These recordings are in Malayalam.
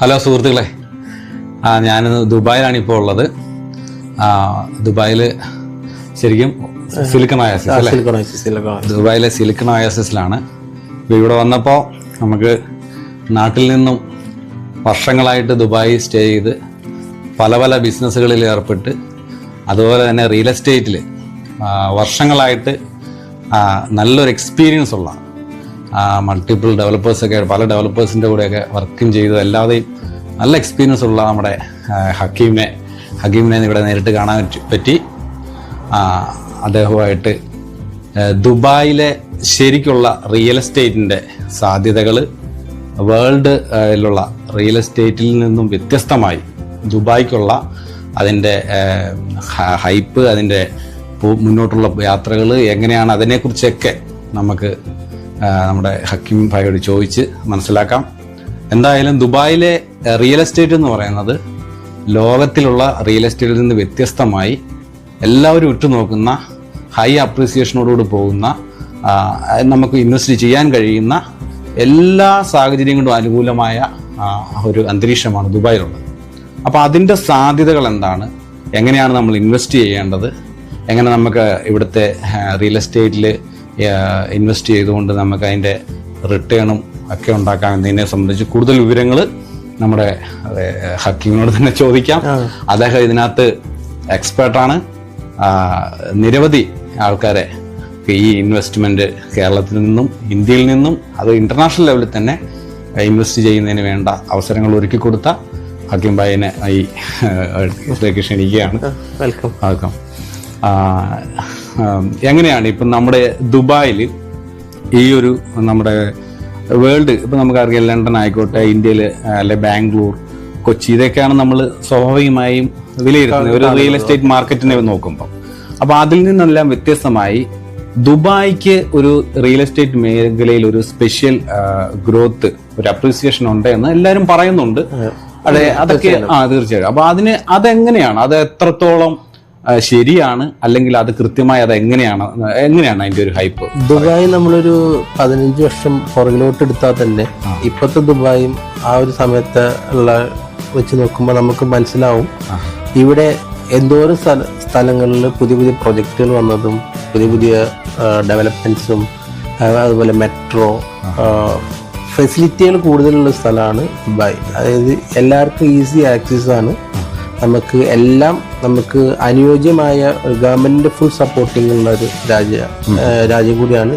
ഹലോ സുഹൃത്തുക്കളെ. ആ ഞാൻ ദുബായിലാണ് ഇപ്പോൾ ഉള്ളത്. ദുബായിൽ ശരിക്കും സിലിക്കൺ സിലിക്കോണൈസിസ് ദുബായിലെ സിലിക്കൺ അയാസിസിലാണ് ഇപ്പോൾ ഇവിടെ വന്നപ്പോൾ നമുക്ക് നാട്ടിൽ നിന്നും വർഷങ്ങളായിട്ട് ദുബായി സ്റ്റേ ചെയ്ത് പല പല ബിസിനസ്സുകളിൽ ഏർപ്പെട്ട് അതുപോലെ തന്നെ റിയൽ എസ്റ്റേറ്റിൽ വർഷങ്ങളായിട്ട് നല്ലൊരു എക്സ്പീരിയൻസ് ഉള്ള മൾട്ടിപ്പിൾ ഡെവലപ്പേഴ്സൊക്കെ പല ഡെവലപ്പേഴ്സിന്റെ കൂടെയൊക്കെ വർക്കും ചെയ്തു അല്ലാതെയും നല്ല എക്സ്പീരിയൻസ് ഉള്ള നമ്മുടെ ഹക്കീമിനെ ഹക്കീമിനെ ഇവിടെ നേരിട്ട് കാണാൻ പറ്റി- അദ്ദേഹവുമായിട്ട് ദുബായിലെ ശരിക്കുള്ള റിയൽ എസ്റ്റേറ്റിന്റെ സാധ്യതകൾ വേൾഡിലുള്ള റിയൽ എസ്റ്റേറ്റിൽ നിന്നും വ്യത്യസ്തമായി ദുബായ്ക്കുള്ള അതിന്റെ ഹൈപ്പ് അതിന്റെ മുന്നോട്ടുള്ള യാത്രകൾ എങ്ങനെയാണ് അതിനെക്കുറിച്ചൊക്കെ നമുക്ക് നമ്മുടെ ഹക്കിം ഭായിയോട് ചോദിച്ച് മനസ്സിലാക്കാം. എന്തായാലും ദുബായിലെ റിയൽ എസ്റ്റേറ്റ് എന്ന് പറയുന്നത് ലോകത്തിലുള്ള റിയൽ എസ്റ്റേറ്റിൽ നിന്ന് വ്യത്യസ്തമായി എല്ലാവരും ഉറ്റുനോക്കുന്ന ഹൈ അപ്രീസിയേഷനോടുകൂടി പോകുന്ന നമുക്ക് ഇൻവെസ്റ്റ് ചെയ്യാൻ കഴിയുന്ന എല്ലാ സാഹചര്യം കൊണ്ടും അനുകൂലമായ ഒരു അന്തരീക്ഷമാണ് ദുബായിലുള്ളത്. അപ്പോൾ അതിന്റെ സാധ്യതകൾ എന്താണ്? എങ്ങനെയാണ് നമ്മൾ ഇൻവെസ്റ്റ് ചെയ്യേണ്ടത്? എങ്ങനെ നമുക്ക് ഇവിടുത്തെ റിയൽ എസ്റ്റേറ്റിൽ ഇൻവെസ്റ്റ് ചെയ്തുകൊണ്ട് നമുക്ക് അതിന്റെ റിട്ടേണും ഒക്കെ ഉണ്ടാക്കാം എന്നതിനെ സംബന്ധിച്ച് കൂടുതൽ വിവരങ്ങൾ നമ്മുടെ ഹക്കിങ്ങിനോട് ഹക്കീമിനോട് തന്നെ ചോദിക്കാം. അദ്ദേഹം ഇതിനകത്ത് എക്സ്പേർട്ടാണ് നിരവധി ആൾക്കാരെ ഈ ഇൻവെസ്റ്റ്മെന്റ് കേരളത്തിൽ നിന്നും ഇന്ത്യയിൽ നിന്നും അത് ഇന്റർനാഷണൽ ലെവലിൽ തന്നെ ഇൻവെസ്റ്റ് ചെയ്യുന്നതിന് വേണ്ട അവസരങ്ങൾ ഒരുക്കി കൊടുത്ത ഹക്കീം ഭായിനെ ഈ ക്ഷണിക്കുകയാണ്. വെൽക്കം ആ, എങ്ങനെയാണ് ഇപ്പം നമ്മുടെ ദുബായിൽ ഈ ഒരു നമ്മുടെ വേൾഡ് ഇപ്പം നമുക്കറിയാം ലണ്ടൻ ആയിക്കോട്ടെ ഇന്ത്യയിൽ അല്ലെ ബാംഗ്ലൂർ കൊച്ചി ഇതൊക്കെയാണ് നമ്മൾ സ്വാഭാവികമായും വിലയിരുത്തുന്നത്. ഒരു റിയൽ എസ്റ്റേറ്റ് മാർക്കറ്റിനെ നോക്കുമ്പോൾ അപ്പോൾ അതിൽ നിന്നെല്ലാം വ്യത്യസ്തമായി ദുബായ്ക്ക് ഒരു റിയൽ എസ്റ്റേറ്റ് മേഖലയിൽ ഒരു സ്പെഷ്യൽ ഗ്രോത്ത് ഒരു അപ്രീസിയേഷൻ ഉണ്ട് എന്ന് എല്ലാവരും പറയുന്നുണ്ട്. അതെ അതൊക്കെ ആ തീർച്ചയായിട്ടും. അപ്പൊ അതിന് അതെങ്ങനെയാണ്? അത് എത്രത്തോളം ശരിയാണ് അല്ലെങ്കിൽ അത് കൃത്യമായി അത് എങ്ങനെയാണ് എങ്ങനെയാണ് അതിന്റെ ഒരു ഹൈപ്പ് ദുബായ് നമ്മളൊരു പതിനഞ്ച് വർഷം പുറകിലോട്ട് എടുത്താൽ തന്നെ ഇപ്പോഴത്തെ ദുബായും ആ ഒരു സമയത്ത് ഉള്ള വെച്ച് നോക്കുമ്പോൾ നമുക്ക് മനസ്സിലാവും. ഇവിടെ എന്തോരം സ്ഥല സ്ഥലങ്ങളിൽ പുതിയ പുതിയ പ്രൊജക്റ്റുകൾ വന്നതും പുതിയ പുതിയ ഡെവലപ്മെന്റ്സും അതുപോലെ മെട്രോ ഫെസിലിറ്റികൾ കൂടുതലുള്ള സ്ഥലമാണ് ദുബായ്. അതായത് എല്ലാവർക്കും ഈസി ആക്സസ് ആണ്. നമുക്ക് എല്ലാം നമുക്ക് അനുയോജ്യമായ ഗവൺമെന്റിന്റെ ഫുൾ സപ്പോർട്ടിംഗ് ഉള്ള ഒരു രാജ്യ രാജ്യം കൂടിയാണ്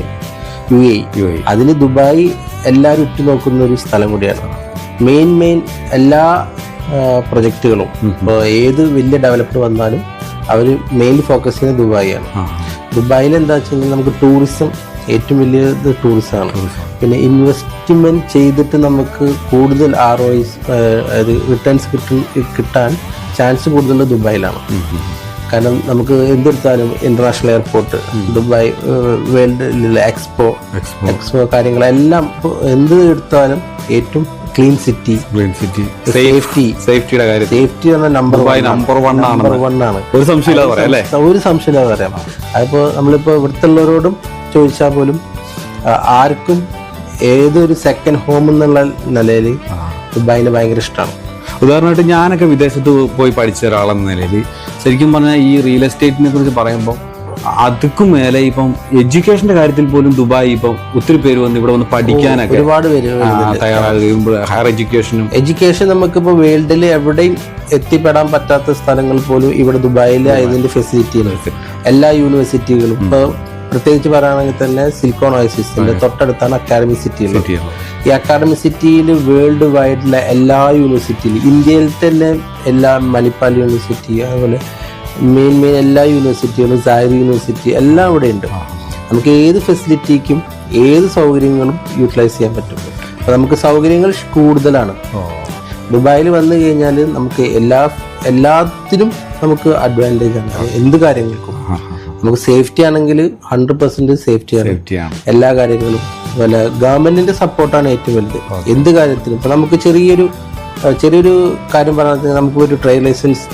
യു എ. UAE. അതിന് ദുബായ് എല്ലാവരും ഉറ്റുനോക്കുന്ന ഒരു സ്ഥലം കൂടിയാണ്. മെയിൻ മെയിൻ എല്ലാ പ്രൊജക്റ്റുകളും ഇപ്പോൾ ഏത് വലിയ ഡെവലപ്പർ വന്നാലും അവർ മെയിൻലി ഫോക്കസ് ചെയ്യുന്നത് ദുബായിയാണ്. ദുബായിൽ എന്താ വെച്ചാൽ നമുക്ക് ടൂറിസം ഏറ്റവും വലിയത് ടൂറിസം ആണ്. പിന്നെ ഇൻവെസ്റ്റ്മെന്റ് ചെയ്തിട്ട് നമുക്ക് കൂടുതൽ ആർ ഒ അതായത് റിട്ടേൺസ് കിട്ടാൻ ചാൻസ് കൂടുതൽ ദുബായിലാണ്. കാരണം നമുക്ക് എന്തെടുത്താലും ഇന്റർനാഷണൽ എയർപോർട്ട് ദുബായ് വേൾഡിലുള്ള എക്സ്പോ എക്സ്പോ കാര്യങ്ങളെല്ലാം എന്ത് എടുത്താലും ഏറ്റവും clean city clean city safety സേഫ്റ്റിയുടെ കാര്യം സേഫ്റ്റി എന്ന നമ്പർ നമ്പർ വൺ ആണ്. നമ്പർ വൺ ആണ്. ഒരു സംശയമില്ലാതെ പറയാം അല്ലേ? ഒരു സംശയമില്ലാതെ പറയാം. അതിപ്പോ നമ്മളിപ്പോ ഇവിടുത്തുള്ളവരോടും ചോദിച്ചാൽ പോലും ആർക്കും ഏതൊരു സെക്കൻഡ് ഹോം എന്നുള്ള നിലയിൽ ദുബായിന് ഭയങ്കര ഇഷ്ടമാണ്. ഉദാഹരണമായിട്ട് ഞാനൊക്കെ വിദേശത്ത് പോയി പഠിച്ച ഒരാളെന്ന നിലയിൽ ശരിക്കും പറഞ്ഞാൽ ഈ റിയൽ എസ്റ്റേറ്റിനെ കുറിച്ച് പറയുമ്പോൾ അതുക്കും മേലെ ഇപ്പം എഡ്യൂക്കേഷന്റെ കാര്യത്തിൽ പോലും ദുബായ് ഇപ്പം ഒത്തിരി പേര് വന്ന് ഇവിടെ വന്ന് പഠിക്കാനൊക്കെ ഒരുപാട് പേര് തയ്യാറാകുകയും ഹയർ എഡ്യൂക്കേഷനും എഡ്യൂക്കേഷൻ നമുക്കിപ്പോൾ വേൾഡിൽ എവിടെയും എത്തിപ്പെടാൻ പറ്റാത്ത സ്ഥലങ്ങൾ പോലും ഇവിടെ ദുബായിൽ ഇതിന്റെ ഫെസിലിറ്റികൾ എല്ലാ യൂണിവേഴ്സിറ്റികളും ഇപ്പൊ പ്രത്യേകിച്ച് പറയുകയാണെങ്കിൽ തന്നെ സിലിക്കോൺ ഓയസിന്റെ തൊട്ടടുത്താണ് അക്കാദമി സിറ്റിയിൽ ഈ അക്കാദമി സിറ്റിയിൽ വേൾഡ് വൈഡിലെ എല്ലാ യൂണിവേഴ്സിറ്റിയിലും ഇന്ത്യയിൽ തന്നെ എല്ലാ മണിപ്പാൽ യൂണിവേഴ്സിറ്റി അതുപോലെ മെയിൻ മെയിൻ എല്ലാ യൂണിവേഴ്സിറ്റികളും സാരി യൂണിവേഴ്സിറ്റി എല്ലാം ഇവിടെ ഉണ്ട്. നമുക്ക് ഏത് ഫെസിലിറ്റിക്കും ഏത് സൗകര്യങ്ങളും യൂട്ടിലൈസ് ചെയ്യാൻ പറ്റും. അപ്പോൾ നമുക്ക് സൗകര്യങ്ങൾ കൂടുതലാണ്. ദുബായിൽ വന്നു കഴിഞ്ഞാൽ നമുക്ക് എല്ലാ എല്ലാത്തിനും നമുക്ക് അഡ്വാന്റേജ് ആണ്. എന്ത് കാര്യങ്ങൾക്കും. നമുക്ക് സേഫ്റ്റി ആണെങ്കിൽ ഹൺഡ്രഡ് പെർസെന്റ് സേഫ്റ്റിയാണ് സേഫ്റ്റിയാണ് എല്ലാ കാര്യങ്ങളും. അതുപോലെ ഗവൺമെന്റിന്റെ സപ്പോർട്ടാണ് ഏറ്റവും വലുത്. എന്ത് കാര്യത്തിനും. ഇപ്പൊ നമുക്ക് ചെറിയൊരു ചെറിയൊരു കാര്യം പറഞ്ഞാൽ നമുക്ക് ഒരു ട്രേഡ് ലൈസൻസ്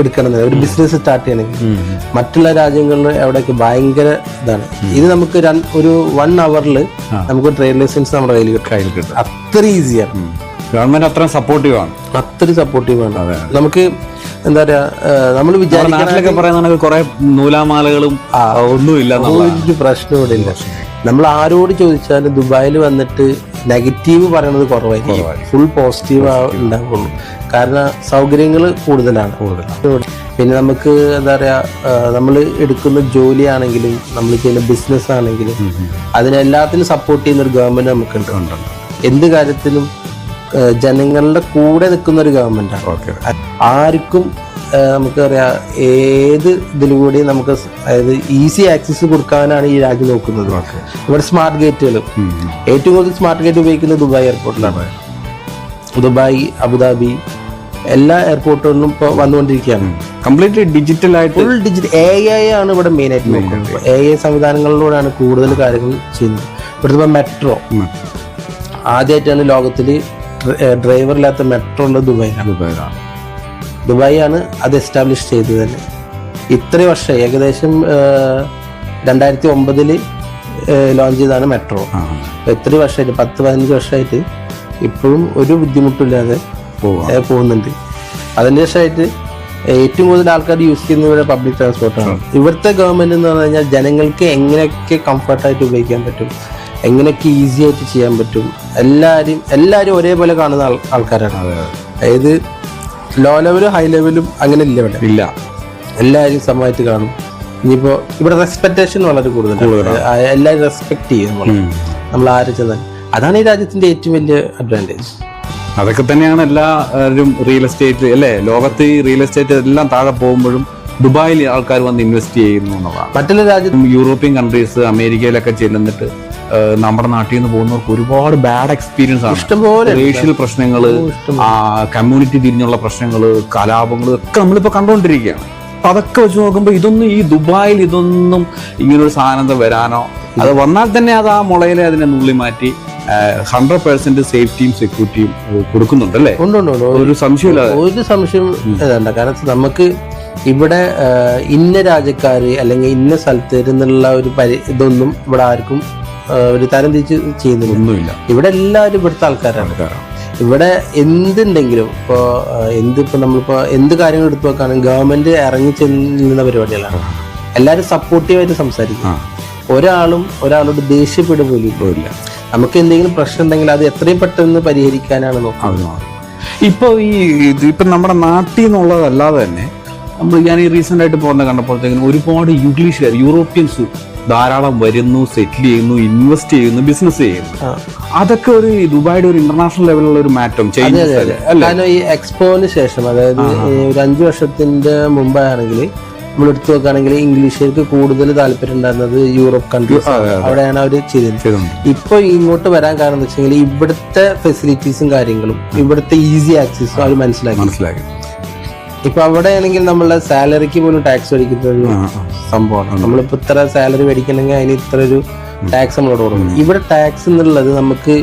എടുക്കണം. ഒരു ബിസിനസ് സ്റ്റാർട്ട് ചെയ്യണമെങ്കിൽ. മറ്റുള്ള രാജ്യങ്ങളിൽ എവിടെയൊക്കെ ഭയങ്കര ഇതാണ്. ഇത് നമുക്ക് ഒരു വൺ അവറിൽ നമുക്ക് ട്രേഡ് ലൈസൻസ് നമ്മുടെ കയ്യിൽ കിട്ടും. അത്ര ഈസിയാണ് ഗവൺമെന്റ് അത്ര സപ്പോർട്ടീവ് ആണ്. സപ്പോർട്ടീവാണ് സപ്പോർട്ടീവ് ആണ്. നമുക്ക് എന്താ പറയാ നമ്മൾ വിചാരിക്കാനൊക്കെ പറയുന്ന കുറെ നൂലാമാലകളും ഒന്നുമില്ല. ഒരു പ്രശ്നം ഇവിടെ ഇല്ല നമ്മൾ ആരോട് ചോദിച്ചാലും ദുബായിൽ വന്നിട്ട് നെഗറ്റീവ് പറയണത് കുറവായിരിക്കും ഫുൾ പോസിറ്റീവ് ഉണ്ടാവുള്ളൂ. കാരണം സൗകര്യങ്ങൾ കൂടുതലാണ്. കൂടുതൽ പിന്നെ നമുക്ക് എന്താ പറയുക നമ്മൾ എടുക്കുന്ന ജോലിയാണെങ്കിലും നമ്മൾ ചെയ്യുന്ന ബിസിനസ് ആണെങ്കിലും അതിനെല്ലാത്തിനും സപ്പോർട്ട് ചെയ്യുന്ന ഒരു ഗവൺമെന്റ് നമുക്കുണ്ട് എന്ത് കാര്യത്തിലും ജനങ്ങളുടെ കൂടെ നിൽക്കുന്ന ഒരു ഗവൺമെന്റാണ് ആർക്കും നമുക്ക് പറയാ ഏത് ഇതിലൂടെ നമുക്ക് അതായത് ഈസി ആക്സസ് കൊടുക്കാനാണ് ഈ രാജ്യം നോക്കുന്നത്. ഇവിടെ സ്മാർട്ട് ഗേറ്റുകൾ ഏറ്റവും കൂടുതൽ സ്മാർട്ട് ഗേറ്റ് ഉപയോഗിക്കുന്നത് ദുബായ് എയർപോർട്ടിലാണ് ദുബായ്. അബുദാബി എല്ലാ എയർപോർട്ടുകളിലും ഇപ്പോൾ വന്നുകൊണ്ടിരിക്കുകയാണ്. കംപ്ലീറ്റ്ലി ഡിജിറ്റൽ ആയിട്ട് ഫുൾ ഡിജിറ്റൽ എ ഐ ആണ് ഇവിടെ മെയിൻ ആയിട്ട് നോക്കുന്നത്. എ ഐ സംവിധാനങ്ങളിലൂടെയാണ് കൂടുതൽ കാര്യങ്ങൾ ചെയ്യുന്നത്. ഇവിടുത്തെ മെട്രോ ആദ്യമായിട്ടാണ് ലോകത്തിൽ ഡ്രൈവർ ഇല്ലാത്ത മെട്രോ ഉള്ളത് ദുബായിലാണ്. ദുബായിലാണ്. ദുബായിയാണ് ആണ് അത് എസ്റ്റാബ്ലിഷ് ചെയ്തത്. തന്നെ ഇത്ര വർഷം ഏകദേശം രണ്ടായിരത്തി ഒമ്പതിൽ ലോഞ്ച് ചെയ്താണ് മെട്രോ എത്ര ഇത്ര വർഷമായിട്ട് പത്ത് പതിനഞ്ച് വർഷമായിട്ട് ഇപ്പോഴും ഒരു ബുദ്ധിമുട്ടില്ലാതെ പോകുന്നുണ്ട്. അതിന് ശേഷമായിട്ട് ഏറ്റവും കൂടുതൽ ആൾക്കാർ യൂസ് ചെയ്യുന്നത് പബ്ലിക് ട്രാൻസ്പോർട്ടാണ് ഇവിടുത്തെ ഗവൺമെന്റ് എന്ന് പറഞ്ഞു കഴിഞ്ഞാൽ ജനങ്ങൾക്ക് എങ്ങനെയൊക്കെ കംഫർട്ടായിട്ട് ഉപയോഗിക്കാൻ പറ്റും? എങ്ങനെയൊക്കെ ഈസി ആയിട്ട് ചെയ്യാൻ പറ്റും? എല്ലാവരും എല്ലാവരും ഒരേപോലെ കാണുന്ന ആൾ- ആൾക്കാരാണ്. അതായത് ലോ ലെവലും ഹൈ ലെവലും അങ്ങനെ ഇല്ല ഇവിടെ. ഇല്ല. എല്ലാവരും സമമായിട്ട് കാണും. ഇനിയിപ്പോ ഇവിടെ റെസ്പെക്റ്റേഷൻ വളരെ കൂടുതലാണ്. ആ, എല്ലാവരും റെസ്പെക്ട് ചെയ്യും നമ്മൾ ആരും ചെന്നാൽ അതാണ് ഈ രാജ്യത്തിന്റെ ഏറ്റവും വലിയ അഡ്വാന്റേജ് അതൊക്കെ തന്നെയാണ് എല്ലാവരും റിയൽ എസ്റ്റേറ്റ് അല്ലേ? ലോകത്ത് ഈ റിയൽ എസ്റ്റേറ്റ് എല്ലാം താഴെ പോകുമ്പോഴും ദുബായിൽ ആൾക്കാർ വന്ന് ഇൻവെസ്റ്റ് ചെയ്യുന്നു എന്നുള്ളതാണ്. മറ്റുള്ള രാജ്യത്തും യൂറോപ്യൻ കൺട്രീസ് അമേരിക്കയിലൊക്കെ ചെല്ലുന്നിട്ട് നമ്മുടെ നാട്ടിൽ നിന്ന് പോകുന്നവർക്ക് ഒരുപാട് ബാഡ് എക്സ്പീരിയൻസ് ആണ്. ഇഷ്ടംപോലെ റേഷ്യൽ പ്രശ്നങ്ങൾ കമ്മ്യൂണിറ്റി തിരിഞ്ഞുള്ള പ്രശ്നങ്ങൾ കലാപങ്ങൾ ഒക്കെ നമ്മളിപ്പോൾ കണ്ടുകൊണ്ടിരിക്കുകയാണ് അപ്പൊ അതൊക്കെ വെച്ച് നോക്കുമ്പോൾ ഇതൊന്നും ഈ ദുബായിൽ ഇതൊന്നും ഇങ്ങനൊരു സാധനം വരാനോ? അത് വന്നാൽ തന്നെ അത് ആ മുളയിലെ അതിനെ നുള്ളി മാറ്റി ഹൺഡ്രഡ് പെർസെന്റ് സേഫ്റ്റിയും സെക്യൂരിറ്റിയും കൊടുക്കുന്നുണ്ട് അല്ലേ. ഒരു സംശയമില്ല ഒരു സംശയം ഇതല്ല കാരണം നമുക്ക് ഇവിടെ ഇന്ന രാജ്യക്കാര് അല്ലെങ്കിൽ ഇന്ന സ്ഥലത്ത് ഒരു പരി ഇതൊന്നും ഇവിടെ ആർക്കും ഒരു തരം തിരിച്ച് ചെയ്യുന്നില്ല. ഒന്നുമില്ല. ഇവിടെ എല്ലാവരും ഇവിടുത്തെ ആൾക്കാരാണ്. ഇവിടെ എന്തുണ്ടെങ്കിലും ഇപ്പോൾ എന്തിപ്പോൾ നമ്മളിപ്പോൾ എന്ത് കാര്യങ്ങൾ എടുത്തു നോക്കുകയാണെങ്കിൽ ഗവൺമെന്റ് ഇറങ്ങി ചെല്ലുന്ന പരിപാടികളാണ്. എല്ലാവരും സപ്പോർട്ടീവായിട്ട് സംസാരിക്കും. ഒരാളും ഒരാളോട് ദേഷ്യപ്പെടുക പോലും ഇല്ല. നമുക്ക് എന്തെങ്കിലും പ്രശ്നം ഉണ്ടെങ്കിൽ അത് എത്രയും പെട്ടെന്ന് പരിഹരിക്കാനാണ് നോക്കുന്നത്. ഇപ്പോൾ ഈ ഇപ്പൊ നമ്മുടെ നാട്ടിൽ നിന്നുള്ളതല്ലാതെ തന്നെ നമ്മൾ ഞാൻ ഈ റീസെന്റ് ആയിട്ട് പോകുന്ന കണ്ടപ്പോഴത്തേക്കും ഒരുപാട് ഇംഗ്ലീഷുകാർ യൂറോപ്യൻസ് ധാരാളം വരുന്നു സെറ്റിൽ ചെയ്യുന്നു ഇൻവെസ്റ്റ് ചെയ്യുന്നു ബിസിനസ് ചെയ്യുന്നു. അതൊക്കെ ഒരു ദുബായിയുടെ ഒരു ഇന്റർനാഷണൽ ലെവലിലുള്ള ഒരു മാറ്റം കാരണം ഈ എക്സ്പോന് ശേഷം അതായത് ഒരു അഞ്ചു വർഷത്തിന്റെ മുമ്പാണെങ്കിൽ നമ്മൾ എടുത്തു നോക്കുകയാണെങ്കിൽ ഇംഗ്ലീഷുകാർക്ക് കൂടുതൽ താല്പര്യം ഉണ്ടായിരുന്നത് യൂറോപ്പ് കൺട്രീസ് അവിടെയാണ് അവർ ചെയ്തത്. ഇപ്പൊ ഇങ്ങോട്ട് വരാൻ കാരണം എന്ന് വെച്ചാൽ ഇവിടുത്തെ ഫെസിലിറ്റീസും കാര്യങ്ങളും ഇവിടുത്തെ ഈസി ആക്സസും അവർ മനസ്സിലാക്കി. മനസ്സിലാക്കി. ഇപ്പൊ അവിടെ ആണെങ്കിൽ നമ്മളെ സാലറിക്ക് പോലും ടാക്സ് മേടിക്കുന്ന ഒരു സംഭവമാണ്. നമ്മളിപ്പോ ഇത്ര സാലറി മേടിക്കണമെങ്കിൽ അതിന് ഇത്ര ഒരു ടാക്സ് നമ്മളോട് കൊടുക്കണം. ഇവിടെ ടാക്സ് എന്നുള്ളത് നമുക്ക്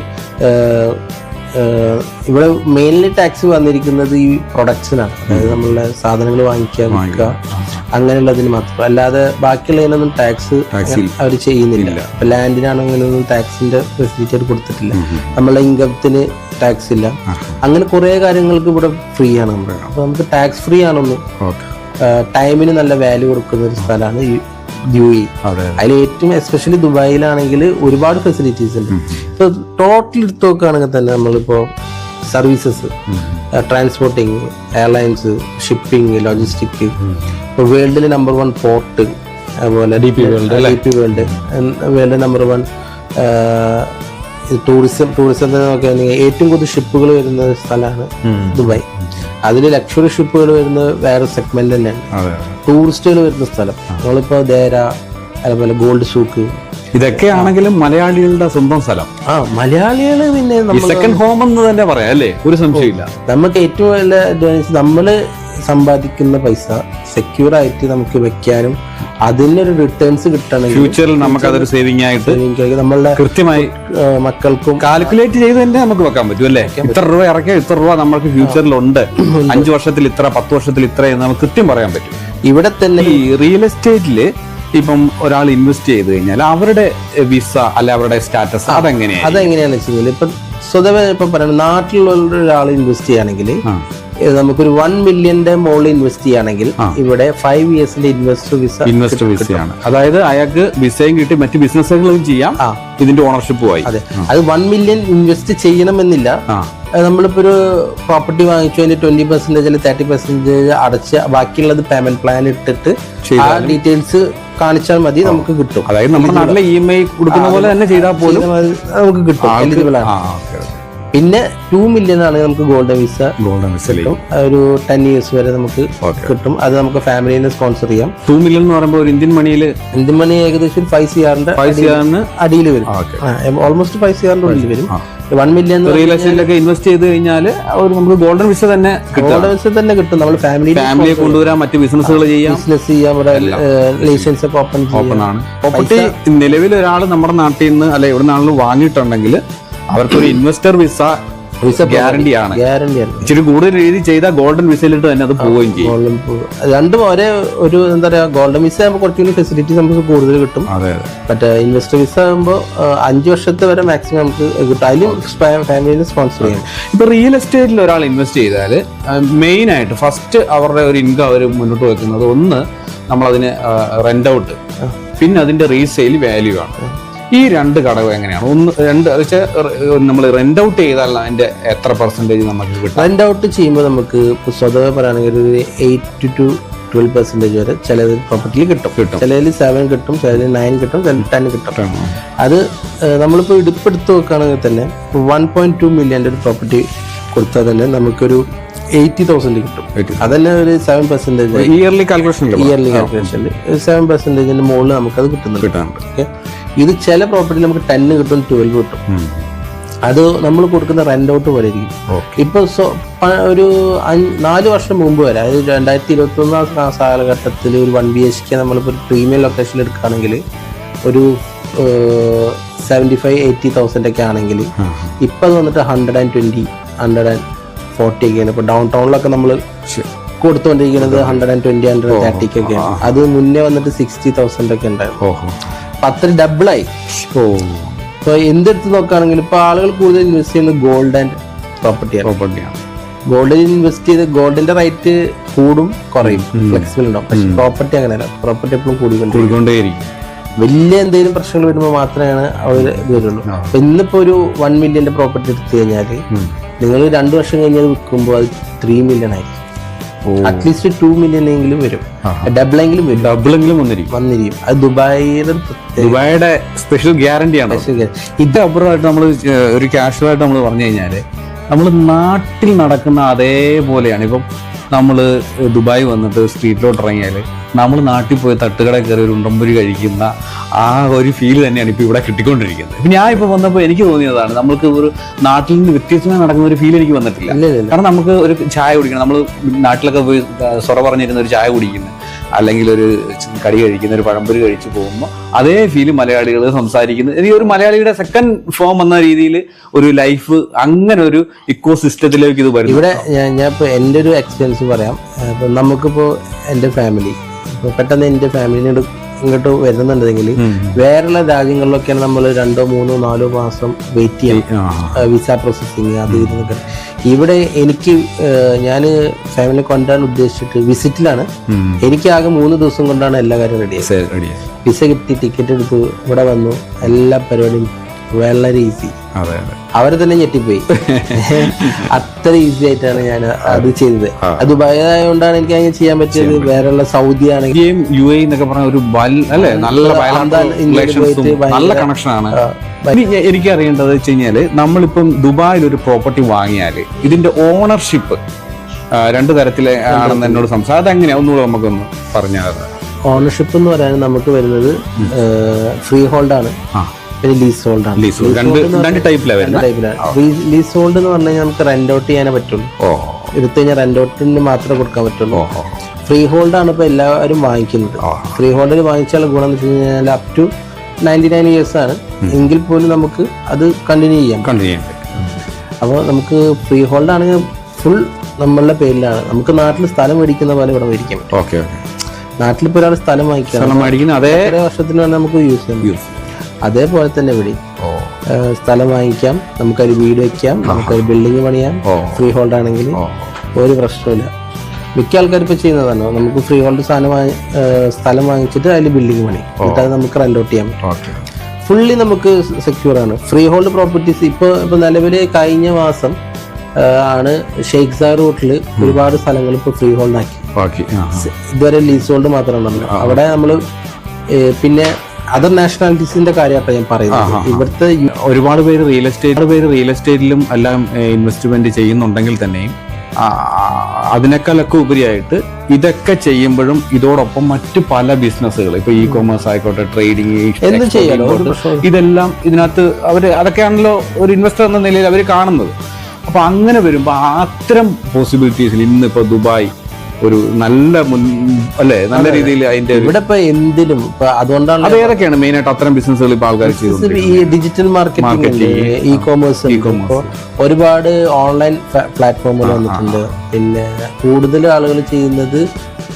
ഇവിടെ മെയിൻലി ടാക്സ് വന്നിരിക്കുന്നത് ഈ പ്രൊഡക്ട്സിനാണ് അതായത് നമ്മളുടെ സാധനങ്ങൾ വാങ്ങിക്കുക വിൽക്കുക. അങ്ങനെയുള്ളതിന് മാത്രം. അല്ലാതെ ബാക്കിയുള്ളതിനൊന്നും ടാക്സ് അവർ ചെയ്യുന്നില്ല. ഇപ്പൊ ലാൻഡിനാണെങ്കിലൊന്നും ടാക്സിന്റെ ഫെസിലിറ്റി അവർ കൊടുത്തിട്ടില്ല. നമ്മളെ ഇൻകത്തിന് ടാക്സ് ഇല്ല. അങ്ങനെ കുറെ കാര്യങ്ങൾക്ക് ഇവിടെ ഫ്രീ ആണ്. നമ്മുടെ അപ്പൊ നമുക്ക് ടാക്സ് ഫ്രീ ആണൊന്നും ടൈമിന് നല്ല വാല്യൂ കൊടുക്കുന്ന ഒരു സ്ഥലമാണ് യു അതെ അതിൽ ഏറ്റവും എസ്പെഷ്യലി ദുബായിലാണെങ്കിൽ ഒരുപാട് ഫെസിലിറ്റീസ് ഉണ്ട്. ഇപ്പൊ ടോട്ടൽ എടുത്ത് നോക്കുകയാണെങ്കിൽ തന്നെ നമ്മളിപ്പോ services transporting airlines shipping logistic ഇപ്പോൾ വേൾഡിലെ നമ്പർ വൺ പോർട്ട് അതുപോലെ D P world world number one tourism ടൂറിസത്തിൽ നോക്കുകയാണെങ്കിൽ ഏറ്റവും കൂടുതൽ ഷിപ്പുകൾ വരുന്ന സ്ഥലമാണ് ദുബായ്. അതിൽ ലക്ഷറി ഷിപ്പുകൾ വരുന്ന വേറെ സെഗ്മെന്റ് തന്നെയാണ്. ടൂറിസ്റ്റുകൾ വരുന്ന സ്ഥലം. നമ്മളിപ്പോ ദേര അതുപോലെ ഗോൾഡ് സൂക്ക് ഇതൊക്കെ ആണെങ്കിലും മലയാളികളുടെ സ്വന്തം സ്ഥലം. ആ മലയാളികൾ പിന്നെ സെക്കൻഡ് ഹോം എന്ന് തന്നെ പറയാം അല്ലേ? ഒരു സംശയമില്ല നമുക്ക് ഏറ്റവും വലിയ അഡ്വാൻസ് നമ്മൾ സമ്പാദിക്കുന്ന പൈസ സെക്യൂർ ആയിട്ട് നമുക്ക് വെക്കാനും അതിനൊരു റിട്ടേൺസ് കിട്ടണം ഫ്യൂച്ചറിൽ നമുക്ക് അതൊരു സേവിങ് ആയിട്ട് നമ്മളുടെ കൃത്യമായി മക്കൾക്കും കാൽക്കുലേറ്റ് ചെയ്ത് തന്നെ നമുക്ക് വെക്കാൻ പറ്റും അല്ലേ? ഇത്ര രൂപ ഇറക്കിയാൽ ഇത്ര രൂപ നമ്മൾക്ക് ഫ്യൂച്ചറിൽ ഉണ്ട്. അഞ്ചു വർഷത്തിൽ ഇത്ര പത്ത് വർഷത്തിൽ ഇത്ര എന്ന് നമുക്ക് കൃത്യം പറയാൻ പറ്റും. ഇവിടെ തന്നെ ഈ റിയൽ എസ്റ്റേറ്റിൽ ഇപ്പം ഒരാൾ ഇൻവെസ്റ്റ് ചെയ്ത് കഴിഞ്ഞാൽ അവരുടെ വിസ അല്ലെ അവരുടെ സ്റ്റാറ്റസ് അതെങ്ങനെയാണ് അതെങ്ങനെയാണെന്ന് വെച്ച് കഴിഞ്ഞാൽ ഇപ്പൊ സ്വതവേ ഇപ്പൊ പറയുന്നത് നാട്ടിലുള്ള ഒരാൾ ഇൻവെസ്റ്റ് ചെയ്യുകയാണെങ്കിൽ നമുക്കൊരു വൺ മില്യന്റെ മുകളിൽ ഇൻവെസ്റ്റ് ചെയ്യുകയാണെങ്കിൽ ഇവിടെ ഫൈവ് ഇയേഴ്സിന്റെ ഇൻവെസ്റ്റർ വിസ ഇൻവെസ്റ്റർ വിസയാണ് അതായത് അയാൾക്ക് വിസയും കിട്ടി മറ്റ് ബിസിനസ്സുകളും ചെയ്യാം. ഇതിന്റെ ഓണർഷിപ്പും ആയി. അതെ. അത് വൺ മില്യൺ ഇൻവെസ്റ്റ് ചെയ്യണമെന്നില്ല. നമ്മളിപ്പോ ഒരു പ്രോപ്പർട്ടി വാങ്ങിച്ചു അതിന്റെ ട്വന്റി പെർസെന്റേജ് അല്ലെങ്കിൽ തേർട്ടി പെർസെന്റേജ് അടച്ച് ബാക്കിയുള്ളത് പേയ്മെന്റ് പ്ലാൻ ഇട്ടിട്ട് ആ ഡീറ്റെയിൽസ് കാണിച്ചാൽ മതി നമുക്ക് കിട്ടും. അതായത് നമ്മുടെ നാട്ടിലെ ഇ എം ഐ കൊടുക്കുന്ന പോലെ തന്നെ ചെയ്താൽ പോലും നമുക്ക് കിട്ടും. എലിജിബിൾ ആണ്. പിന്നെ ടു മില്യൺ ആണ് നമുക്ക് ഗോൾഡൻ വിസ ഗോൾഡൻ വിസ കിട്ടും. ഒരു ടെൻ ഇയേഴ്സ് വരെ നമുക്ക് കിട്ടും. അത് നമുക്ക് ഫാമിലിനെ സ്പോൺസർ ചെയ്യാം. ടു മില്യൺ എന്ന് പറയുമ്പോൾ ഒരു ഇന്ത്യൻ മണിയിൽ ഇന്ത്യൻ മണി ഏകദേശം ഫൈവ് സി ആറിന്റെ അടിയിൽ വരും. ഓൾമോസ്റ്റ് ഫൈവ് സി ആറിന്റെ ഉള്ളിൽ വരും. വൺ മില്യൺ റിയൽ എസ്റ്റേറ്റിലൊക്കെ ഇൻവെസ്റ്റ് ചെയ്ത് കഴിഞ്ഞാൽ ഒരു നമുക്ക് ഗോൾഡൻ വിസ തന്നെ ഗോൾഡൻ വിസ തന്നെ കിട്ടും. നമ്മൾ ഫാമിലി ഫാമിലിയെ കൊണ്ടുവരാൻ മറ്റ് ബിസിനസ്സുകൾ ചെയ്യാം. ബിസിനസ് ചെയ്യാം ഇവിടെ ലൈസൻസ് ഒക്കെ ഓപ്പൺ ഓപ്പൺ ആണ്. പ്രോപ്പർട്ടി നിലവിൽ ഒരാൾ നമ്മുടെ നാട്ടിൽ നിന്ന് അല്ലെ എവിടെ നിന്നാണെങ്കിലും വാങ്ങിയിട്ടുണ്ടെങ്കിൽ അവർക്കൊരു ഇൻവെസ്റ്റർ വിസ വിസ ഗ്യാരണ്ടി ആണ്. ഗ്യാരണ്ടി ആണ്. ഇച്ചിരി കൂടുതൽ രീതി ചെയ്താൽ ഗോൾഡൻ വിസയിലിട്ട് തന്നെ അത് പോവുകയും ചെയ്യും. രണ്ടും ഒരേ ഒരു എന്താ പറയാ ഗോൾഡൻ വിസ ആകുമ്പോൾ കുറച്ചുകൂടി ഫെസിലിറ്റീസ് നമുക്ക് കൂടുതൽ കിട്ടും. മറ്റേ ഇൻവെസ്റ്റർ വിസ ആകുമ്പോൾ അഞ്ച് വർഷത്തെ വരെ മാക്സിമം നമുക്ക് കിട്ടും. അതിലും ഫാമിലിനെ സ്പോൺസർ ചെയ്യാം. ഇപ്പൊ റിയൽ എസ്റ്റേറ്റിൽ ഒരാൾ ഇൻവെസ്റ്റ് ചെയ്താൽ മെയിൻ ആയിട്ട് ഫസ്റ്റ് അവരുടെ ഒരു ഇൻകം അവർ മുന്നോട്ട് വെക്കുന്നത് ഒന്ന് നമ്മളതിന് റെന്റ് ഔട്ട് പിന്നെ അതിന്റെ റീസെയിൽ വാല്യൂ ആണ്. ഈ രണ്ട് ഘടകം എങ്ങനെയാണ്? ഒന്ന് രണ്ട് വെച്ചാൽ നമ്മൾ റെന്റ് ഔട്ട് ചെയ്താൽ അതിന്റെ എത്ര പെർസെന്റേജ് നമുക്ക് കിട്ടും റെന്റ് ഔട്ട് ചെയ്യുമ്പോൾ നമുക്ക് സ്വതവേ പറയുകയാണെങ്കിൽ ഒരു എയ്റ്റ് ടു ട്വൽവ് പെർസെന്റേജ് വരെ ചില പ്രോപ്പർട്ടിയിൽ കിട്ടും. കിട്ടും. ചിലതിൽ സെവൻ കിട്ടും ചിലതിൽ നയൻ കിട്ടും ചിലതിൽ ടെൻ കിട്ടും. അത് നമ്മളിപ്പോൾ ഇടുപ്പെടുത്ത് നോക്കുകയാണെങ്കിൽ തന്നെ വൺ പോയിന്റ് ടു മില്യന്റെ ഒരു പ്രോപ്പർട്ടി കൊടുത്താൽ തന്നെ നമുക്കൊരു എയ്റ്റി തൗസൻഡ് കിട്ടും. അതന്നെ ഒരു seven percentage yearly calculation yearly കാൽക്കുലേഷനിൽ seven പെർസെന്റേജിന്റെ മുകളിൽ നമുക്കത് കിട്ടുന്നുണ്ട്. കിട്ടാറുണ്ട് ഓക്കെ ഇത് ചില പ്രോപ്പർട്ടി നമുക്ക് ടെന്ന് കിട്ടും ട്വൽവ് കിട്ടും. അത് നമ്മൾ കൊടുക്കുന്ന റെന്റ് ഔട്ട് പോലെ ഇരിക്കും. ഇപ്പൊ ഒരു നാല് വർഷം മുമ്പ് വരെ അതായത് രണ്ടായിരത്തി ഇരുപത്തി ഒന്നാം കാലഘട്ടത്തിൽ ഒരു വൺ ബി എച്ച് കെ നമ്മളിപ്പോൾ ഒരു പ്രീമിയം ലൊക്കേഷനിൽ എടുക്കുകയാണെങ്കിൽ ഒരു സെവന്റി ഫൈവ് എയ്റ്റി തൗസൻഡ് ഒക്കെ ആണെങ്കിൽ ഇപ്പം അത് വന്നിട്ട് hundred and twenty hundred and forty ഒക്കെയാണ് ഇപ്പോൾ ഡൗൺ ടൗണിലൊക്കെ നമ്മൾ കൊടുത്തുകൊണ്ടിരിക്കുന്നത് ഹൺഡ്രഡ് ആൻഡ് ട്വന്റി ഹൺഡ്രഡ് തേർട്ടിക്കൊക്കെയാണ് അത് മുന്നേ വന്നിട്ട് സിക്സ്റ്റി തൗസൻഡ് ഒക്കെ ഉണ്ടായിരുന്നു. അത്ര ഡബിളായി ഓ. ഇപ്പൊ എന്തെടുത്ത് നോക്കുകയാണെങ്കിൽ ഇപ്പൊ ആളുകൾ കൂടുതൽ ഇൻവെസ്റ്റ് ചെയ്യുന്നത് ഗോൾഡ് ആൻഡ് പ്രോപ്പർട്ടിയാണ് പ്രോപ്പർട്ടിയാണ് ഗോൾഡിൽ ഇൻവെസ്റ്റ് ചെയ്ത് ഗോൾഡിന്റെ റേറ്റ് കൂടും കുറയും. ഫ്ലെക്സിബിൾ ഉണ്ടാവും. പക്ഷെ പ്രോപ്പർട്ടി അങ്ങനെയല്ല പ്രോപ്പർട്ടി എപ്പോഴും കൂടിക്കൊണ്ട് കൂടിക്കൊണ്ടേയിരിക്കും. വലിയ എന്തെങ്കിലും പ്രശ്നങ്ങൾ വരുമ്പോൾ മാത്രമാണ് അവർ വരുള്ളൂ. അപ്പൊ ഇന്നിപ്പോ ഒരു വൺ മില്യന്റെ പ്രോപ്പർട്ടി എടുത്തു കഴിഞ്ഞാൽ നിങ്ങൾ രണ്ടു വർഷം കഴിഞ്ഞ് അത് വിൽക്കുമ്പോൾ അത് ത്രീ മില്യൺ ആയിരിക്കും. അറ്റ്ലീസ്റ്റ് ടു മില്യൺ എങ്കിലും വരും. ഡബിളെങ്കിലും വരും. ഡബിളെങ്കിലും വന്നിരിക്കും. വന്നിരിക്കും. അത് ദുബായിയുടെ ദുബായിയുടെ സ്പെഷ്യൽ ഗ്യാരണ്ടിയാണ് ഇത് അപ്പുറമായിട്ട് നമ്മൾ ഒരു കാഷ്വലായിട്ട് നമ്മൾ പറഞ്ഞു കഴിഞ്ഞാൽ നമ്മൾ നാട്ടിൽ നടക്കുന്ന അതേപോലെയാണ്. ഇപ്പം നമ്മൾ ദുബായ് വന്നിട്ട് സ്ട്രീറ്റിലോട്ട് ഇറങ്ങിയാൽ നമ്മൾ നാട്ടിൽ പോയി തട്ടുകട കയറി ഒരു ഉണ്ടമ്പൊരി കഴിക്കുന്ന ആ ഒരു ഫീൽ തന്നെയാണ് ഇപ്പോൾ ഇവിടെ കിട്ടിക്കൊണ്ടിരിക്കുന്നത്. ഇപ്പം ഞാൻ ഇപ്പോൾ വന്നപ്പോൾ എനിക്ക് തോന്നിയതാണ് നമ്മൾക്ക് ഒരു നാട്ടിൽ നിന്ന് വ്യത്യസ്തമായി നടക്കുന്ന ഒരു ഫീൽ എനിക്ക് വന്നിട്ടില്ല. കാരണം നമുക്ക് ഒരു ചായ കുടിക്കണം നമ്മൾ നാട്ടിലൊക്കെ പോയി സൊറ പറഞ്ഞിരുന്ന ഒരു ചായ കുടിക്കുന്നു അല്ലെങ്കിൽ ഒരു കടി കഴിക്കുന്ന ഒരു പഴംപൊരി കഴിച്ചു പോകുമ്പോൾ അതേ ഫീൽ മലയാളികൾ സംസാരിക്കുന്നത് ഇത് ഒരു മലയാളിയുടെ സെക്കൻഡ് ഫോം എന്ന രീതിയിൽ ഒരു ലൈഫ് അങ്ങനെ ഒരു ഇക്കോ സിസ്റ്റത്തിലേക്ക് ഇത് വരും ഇവിടെ ഞാൻ ഇപ്പോൾ എന്റെ ഒരു എക്സ്പീരിയൻസ് പറയാം. നമുക്കിപ്പോൾ എന്റെ ഫാമിലി പെട്ടെന്ന് എന്റെ ഫാമിലിനോട് ഇങ്ങോട്ട് വരുന്നുണ്ടെങ്കിൽ വേറെയുള്ള രാജ്യങ്ങളിലൊക്കെയാണ് നമ്മൾ രണ്ടോ മൂന്നോ നാലോ മാസം വെയിറ്റ് ചെയ്യണം വിസ പ്രോസസ്സിങ് അത് ഇതൊക്കെ. ഇവിടെ എനിക്ക് ഞാൻ ഫാമിലി കൊണ്ടാണ് ഉദ്ദേശിച്ചിട്ട് വിസിറ്റിലാണ് എനിക്ക് ആകെ മൂന്ന് ദിവസം കൊണ്ടാണ് എല്ലാ കാര്യവും റെഡിയായത് വിസ കിട്ടി ടിക്കറ്റ് എടുത്തു ഇവിടെ വന്നു. എല്ലാ പരിപാടിയും വളരെ ഈസി അതെ അതെ. അവരെ തന്നെ ഞെട്ടിപ്പോയി. അത്ര ഈസി ആയിട്ടാണ് ഞാൻ അത് ചെയ്തത്. അത് ഭയതായോണ്ടാണ് എനിക്ക് അങ്ങനെ ചെയ്യാൻ പറ്റിയത് വേറെയുള്ള സൗദി ആണെങ്കിൽ. ഇന്ത്യയും യു എ എന്നൊക്കെ പറഞ്ഞ ഒരു വൽ- അല്ലേ? നല്ല അന്താ- ഇന്ത്യയിൽ പോയിട്ട് റിലേഷൻസും നല്ല കണക്ഷനാണ് എനിക്ക് അറിയേണ്ടത് വെച്ച് കഴിഞ്ഞാൽ നമ്മളിപ്പം ദുബായിൽ ഒരു പ്രോപ്പർട്ടി വാങ്ങിയാൽ ഇതിന്റെ ഓണർഷിപ്പ് രണ്ട് തരത്തിലെ ആണെന്ന് എന്നോട് സംസാരം അതെങ്ങനെയാ? ഒന്നുകൂടെ നമുക്കൊന്ന് പറഞ്ഞാൽ ഓണർഷിപ്പ് എന്ന് പറയാൻ നമുക്ക് വരുന്നത് ഫ്രീ ഹോൾഡ് ആണ്. ആ. പിന്നെ ലീസ് ഹോൾഡ് ആണ്. ലീസ് രണ്ട് രണ്ട് ടൈപ്പിലാണ് ലീസ് ഹോൾഡ് എന്ന് പറഞ്ഞാൽ നമുക്ക് റെന്റ് ഔട്ട് ചെയ്യാനേ പറ്റുള്ളൂ. എടുത്തു കഴിഞ്ഞാൽ റെന്റ് ഔട്ടിന് മാത്രമേ കൊടുക്കാൻ പറ്റുള്ളൂ. ഫ്രീ ഹോൾഡ് ആണ് ഇപ്പൊ എല്ലാവരും വാങ്ങിക്കുന്നത്. ഫ്രീ ഹോൾഡിൽ വാങ്ങിച്ചാൽ ഗുണം എന്ന് വെച്ച് കഴിഞ്ഞാൽ up to ninety nine years ആണ് എങ്കിൽ പോലും നമുക്ക് അത് കണ്ടിന്യൂ ചെയ്യാം കണ്ടിന്യൂ അപ്പോൾ നമുക്ക് ഫ്രീ ഹോൾഡ് ആണെങ്കിൽ ഫുൾ നമ്മളുടെ പേരിലാണ്. നമുക്ക് നാട്ടിൽ സ്ഥലം മേടിക്കുന്ന പോലെ ഇവിടെ മേടിക്കാം ഓക്കെ ഇപ്പോൾ നാട്ടിലിപ്പോൾ ഒരാൾ സ്ഥലം വാങ്ങിക്കണം സ്ഥലം മേടിക്കുന്ന അതേ വർഷത്തിന് വേണമെങ്കിൽ നമുക്ക് യൂസ് ചെയ്യാം. അതേപോലെ തന്നെ ഇവിടെ സ്ഥലം വാങ്ങിക്കാം. നമുക്കൊരു വീട് വെക്കാം. നമുക്കൊരു ബിൽഡിംഗ് പണിയാം. ഫ്രീ ഹോൾഡ് ആണെങ്കിൽ ഒരു പ്രശ്നമില്ല മിക്ക ആൾക്കാർ ഇപ്പൊ ചെയ്യുന്നതാണ് നമുക്ക് ഫ്രീ ഹോൾഡ് സാധനം വാങ്ങി സ്ഥലം വാങ്ങിച്ചിട്ട് അതിൽ ബിൽഡിംഗ് പണി. എന്നിട്ട് അത് നമുക്ക് റെന്റ് ഔട്ട് ചെയ്യാം. ഫുള്ളി നമുക്ക് സെക്യൂർ ആണ്. ഫ്രീ ഹോൾഡ് പ്രോപ്പർട്ടീസ് ഇപ്പോൾ ഇപ്പോൾ നിലവിൽ കഴിഞ്ഞ മാസം ആണ് ഷെയ്ഖ് സാർ റൂട്ടിൽ ഒരുപാട് സ്ഥലങ്ങൾ ഇപ്പോൾ ഫ്രീ ഹോൾഡ് ആക്കി. ഇതുവരെ ലീസ് ഹോൾഡ് മാത്രമാണ് അവിടെ നമ്മൾ പിന്നെ അതർ നാഷണാലിറ്റീസിന്റെ കാര്യം ഞാൻ പറയുന്നത്. ഇവിടുത്തെ ഒരുപാട് പേര് റിയൽ എസ്റ്റേറ്റ് പേര് റിയൽ എസ്റ്റേറ്റിലും എല്ലാം ഇൻവെസ്റ്റ്മെന്റ് ചെയ്യുന്നുണ്ടെങ്കിൽ തന്നെയും അതിനേക്കാളൊക്കെ ഉപരിയായിട്ട് ഇതൊക്കെ ചെയ്യുമ്പോഴും ഇതോടൊപ്പം മറ്റു പല ബിസിനസ്സുകൾ ഇപ്പൊ ഇ കോമേഴ്സ് ആയിക്കോട്ടെ ട്രേഡിങ് എന്ത് ചെയ്യാലോ ഇതെല്ലാം ഇതിനകത്ത് അവർ അതൊക്കെയാണല്ലോ ഒരു ഇൻവെസ്റ്റർ എന്ന നിലയിൽ അവർ കാണുന്നത്. അപ്പൊ അങ്ങനെ വരുമ്പോൾ അത്തരം പോസിബിലിറ്റീസിൽ ഇന്നിപ്പോ ദുബായ് ഒരു നല്ല അല്ലേ? നല്ല രീതിയിൽ അതിന്റെ ഇവിടെ ഇപ്പൊ എന്തിനും ഇപ്പൊ അതുകൊണ്ടാണ് അത് ഏതൊക്കെയാണ് മെയിൻ ആയിട്ട് അത്തരം ബിസിനസ്സുകൾ ഇപ്പൊ ആൾക്കാർ ഈ ഡിജിറ്റൽ മാർക്കറ്റിംഗ് ഇ കോമേഴ്സ് ഒരുപാട് ഓൺലൈൻ പ്ലാറ്റ്ഫോമുകൾ വന്നിട്ടുണ്ട്. പിന്നെ കൂടുതൽ ആളുകൾ ചെയ്യുന്നത്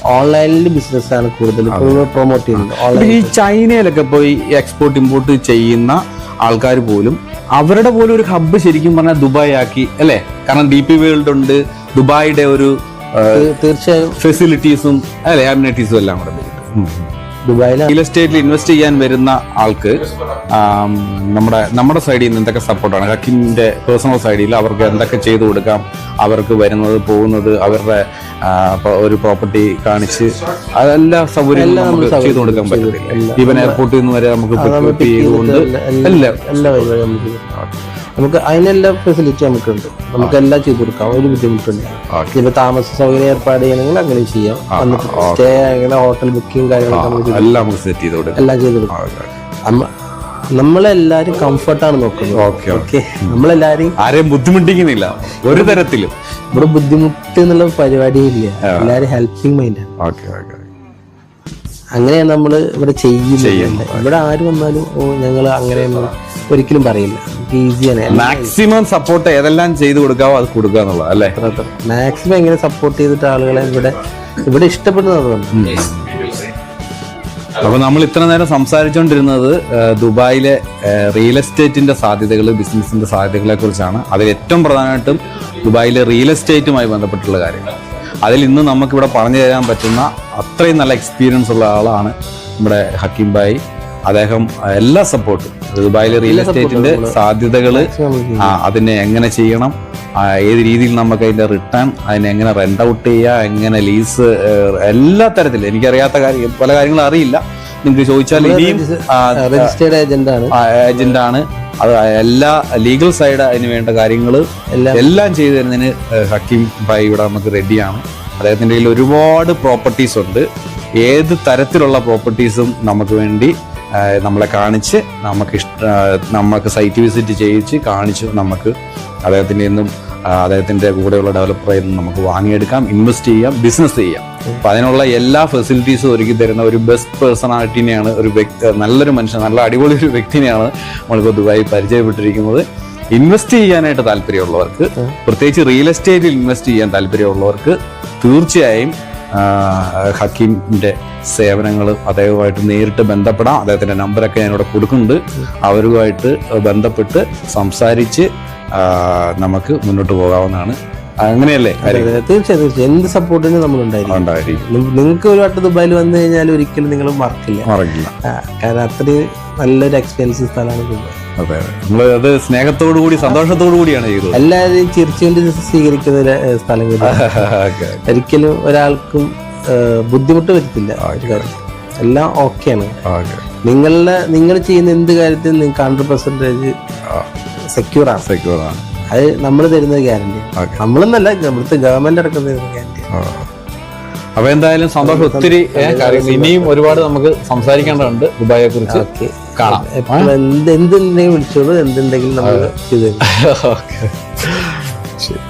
ഓൺലൈനിൽ ബിസിനസ് ആണ് കൂടുതൽ പ്രൊമോട്ട് ചെയ്യുന്നത്. ഓൺലൈൻ ഈ ചൈനയിലൊക്കെ പോയി എക്സ്പോർട്ട് ഇമ്പോർട്ട് ചെയ്യുന്ന ആൾക്കാർ പോലും അവരുടെ പോലും ഒരു ഹബ്ബ് ശരിക്കും പറഞ്ഞാൽ ദുബായ് ആക്കി അല്ലേ? കാരണം ഡി പി വേൾഡ് ഉണ്ട്. ദുബായിയുടെ ഒരു തീർച്ചയായും ഫെസിലിറ്റീസും അല്ലെ അമ്യൂണിറ്റീസും എല്ലാം കൂടെ ദുബായിൽ റിയൽ എസ്റ്റേറ്റിൽ ഇൻവെസ്റ്റ് ചെയ്യാൻ വരുന്ന ആൾക്ക് നമ്മുടെ നമ്മുടെ സൈഡിൽ നിന്ന് എന്തൊക്കെ സപ്പോർട്ടാണ് ഹക്കിമിന്റെ പേഴ്സണൽ സൈഡിൽ അവർക്ക് എന്തൊക്കെ ചെയ്തു കൊടുക്കാം? അവർക്ക് വരുന്നത് പോകുന്നത് അവരുടെ ഒരു പ്രോപ്പർട്ടി കാണിച്ച് അതെല്ലാ സൗകര്യങ്ങളും നമുക്ക് ചെയ്തു കൊടുക്കാൻ പറ്റില്ല ഈവൻ എയർപോർട്ടിൽ നിന്ന് വരെ നമുക്ക് ചെയ്തുകൊണ്ട് എല്ലാം നമുക്ക് അതിനെല്ലാം ഫെസിലിറ്റി നമുക്കുണ്ട്. നമുക്ക് എല്ലാം ചെയ്തു കൊടുക്കാം. ഒരു ബുദ്ധിമുട്ടുണ്ട് ഇപ്പൊ താമസ സൗകര്യം ഏർപ്പാട് ചെയ്യണമെങ്കിൽ അങ്ങനെ ചെയ്യാം. വന്നിട്ട് സ്റ്റേ അങ്ങനെ ഹോട്ടൽ ബുക്കിംഗ് കാര്യങ്ങളൊക്കെ എല്ലാം സെറ്റ് ചെയ്ത് കൊടുക്കാം. എല്ലാം ചെയ്തു കൊടുക്കാം. നമ്മളെല്ലാരും കംഫർട്ടാണ് നോക്കുന്നത്. Okay okay. നമ്മളെല്ലാരും ആരെയും ബുദ്ധിമുട്ടിക്കുന്നില്ല. ഒരു തരത്തിലും. ഇവിടെ ബുദ്ധിമുട്ട് എന്നുള്ള പരിപാടിയില്ല. എല്ലാരും ഹെൽപ്പിംഗ് മൈൻഡാണ് ഓക്കെ ഓക്കെ. അങ്ങനെയാണ് നമ്മൾ ഇവിടെ ചെയ്യുന്നത്. ഇവിടെ ആര് വന്നാലും ഓ ഞങ്ങൾ അങ്ങനെ ഒരിക്കലും പറയില്ല. ഈസിയാണ് മാക്സിമം സപ്പോർട്ട് ഏതെല്ലാം ചെയ്തു കൊടുക്കാവോ അത് കൊടുക്കുക എന്നുള്ളത് അല്ലേ? മാക്സിമം എങ്ങനെ സപ്പോർട്ട് ചെയ്തിട്ട് ആളുകളെ ഇവിടെ ഇവിടെ ഇഷ്ടപ്പെടുന്നത് അപ്പൊ നമ്മൾ ഇത്ര നേരം സംസാരിച്ചുകൊണ്ടിരുന്നത് ദുബായിലെ റിയൽ എസ്റ്റേറ്റിന്റെ സാധ്യതകൾ ബിസിനസിന്റെ സാധ്യതകളെ കുറിച്ചാണ്. അതിൽ ഏറ്റവും പ്രധാനമായിട്ടും ദുബായിലെ റിയൽ എസ്റ്റേറ്റുമായി ബന്ധപ്പെട്ടുള്ള കാര്യങ്ങൾ അതിൽ ഇന്ന് നമുക്കിവിടെ പറഞ്ഞു തരാൻ പറ്റുന്ന അത്രയും നല്ല എക്സ്പീരിയൻസ് ഉള്ള ആളാണ് നമ്മുടെ ഹക്കീം ഭായി. അദ്ദേഹം എല്ലാ സപ്പോർട്ടും ദുബായിലെ റിയൽ എസ്റ്റേറ്റിന്റെ സാധ്യതകൾ ആ, അതിനെ എങ്ങനെ ചെയ്യണം ഏത് രീതിയിൽ നമുക്ക് അതിന്റെ റിട്ടേൺ അതിനെ എങ്ങനെ റെന്റ് ഔട്ട് ചെയ്യുക എങ്ങനെ ലീസ് എല്ലാ തരത്തിലും. എനിക്കറിയാത്ത കാര്യം പല കാര്യങ്ങളും അറിയില്ല. നിങ്ങൾക്ക് ചോദിച്ചാൽ ഇനിയും രജിസ്റ്റേർഡ് ആണ്. ഏജന്റ് ആണ്. അത് എല്ലാ ലീഗൽ സൈഡ് അതിന് വേണ്ട കാര്യങ്ങൾ എല്ലാം. ചെയ്തു തരുന്നതിന് ഹക്കീം ഭായി ഇവിടെ നമുക്ക് റെഡിയാണ് അദ്ദേഹത്തിന്റെ കയ്യിൽ ഒരുപാട് പ്രോപ്പർട്ടീസ് ഉണ്ട്. ഏത് തരത്തിലുള്ള പ്രോപ്പർട്ടീസും നമുക്ക് വേണ്ടി നമ്മളെ കാണിച്ച് നമുക്ക് ഇഷ്ട നമുക്ക് സൈറ്റ് വിസിറ്റ് ചെയ്യിച്ച് കാണിച്ച് നമുക്ക് അദ്ദേഹത്തിന്റെ നിന്നും അദ്ദേഹത്തിന്റെ കൂടെയുള്ള ഡെവലപ്പറിൽ നിന്ന് നമുക്ക് വാങ്ങിയെടുക്കാം ഇൻവെസ്റ്റ് ചെയ്യാം ബിസിനസ് ചെയ്യാം. അപ്പൊ അതിനുള്ള എല്ലാ ഫെസിലിറ്റീസും ഒരുക്കി തരുന്ന ഒരു ബെസ്റ്റ് പേഴ്സണാലിറ്റിനെയാണ് ഒരു വ്യക്തി നല്ലൊരു മനുഷ്യൻ നല്ല അടിപൊളി ഒരു വ്യക്തിനെയാണ് നമ്മളിപ്പോൾ ദുബായി പരിചയപ്പെട്ടിരിക്കുന്നത്. ഇൻവെസ്റ്റ് ചെയ്യാനായിട്ട് താല്പര്യമുള്ളവർക്ക് പ്രത്യേകിച്ച് റിയൽ എസ്റ്റേറ്റിൽ ഇൻവെസ്റ്റ് ചെയ്യാൻ താല്പര്യമുള്ളവർക്ക് തീർച്ചയായും ഹക്കീമിന്റെ സേവനങ്ങൾ അദ്ദേഹവുമായിട്ട് നേരിട്ട് ബന്ധപ്പെടാം. അദ്ദേഹത്തിന്റെ നമ്പറൊക്കെ ഞാനിവിടെ കൊടുക്കുന്നുണ്ട്. അവരുമായിട്ട് ബന്ധപ്പെട്ട് സംസാരിച്ച് നമുക്ക് മുന്നോട്ട് പോകാവുന്നതാണ്. അങ്ങനെയല്ലേ തീർച്ചയായും തീർച്ചയായും. എന്ത് സപ്പോർട്ടിനും നമ്മൾ ഉണ്ടായിരിക്കും. നിങ്ങൾക്ക് ഒരു വട്ടം ദുബായിൽ വന്നു കഴിഞ്ഞാൽ ഒരിക്കലും നിങ്ങൾ മറക്കില്ല. മറക്കില്ല. കാരണം അത്രയും നല്ലൊരു എക്സ്പീരിയൻസ് സ്ഥലമാണ് ദുബായ്. അതെ നമ്മൾ അത് സ്നേഹത്തോടു കൂടി സന്തോഷത്തോടു കൂടിയാണ് ചെയ്തത്. എല്ലാവരെയും ചിരിച്ചുകൊണ്ട് സ്വീകരിക്കുന്ന ഒരു സ്ഥലം ഒരിക്കലും ഒരാൾക്കും ബുദ്ധിമുട്ട് വരുത്തില്ല. എല്ലാം ഓക്കെയാണ്. ഓക്കെ. നിങ്ങളുടെ നിങ്ങൾ ചെയ്യുന്ന എന്ത് കാര്യത്തിനും നിങ്ങൾക്ക് ഹൺഡ്രഡ് പെർസെന്റേജ് സെക്യൂർ ആണ്. സെക്യൂർ ആണ്. അത് നമ്മൾ തരുന്ന ഗ്യാരണ്ടി നമ്മളെന്നല്ല നമ്മളത്തെ ഗവൺമെന്റ് അടക്കം തരുന്ന ഗ്യാരണ്ടി അപ്പൊ എന്തായാലും സന്തോഷം. ഒത്തിരി ഇനിയും ഒരുപാട് നമുക്ക് സംസാരിക്കേണ്ടതുണ്ട് ദുബായെ കുറിച്ച് കാണാം. എന്ത് എന്തുണ്ടെങ്കിലും വിളിച്ചോളൂ. എന്തുണ്ടെങ്കിലും നമ്മൾ ചെയ്തു ഓക്കെ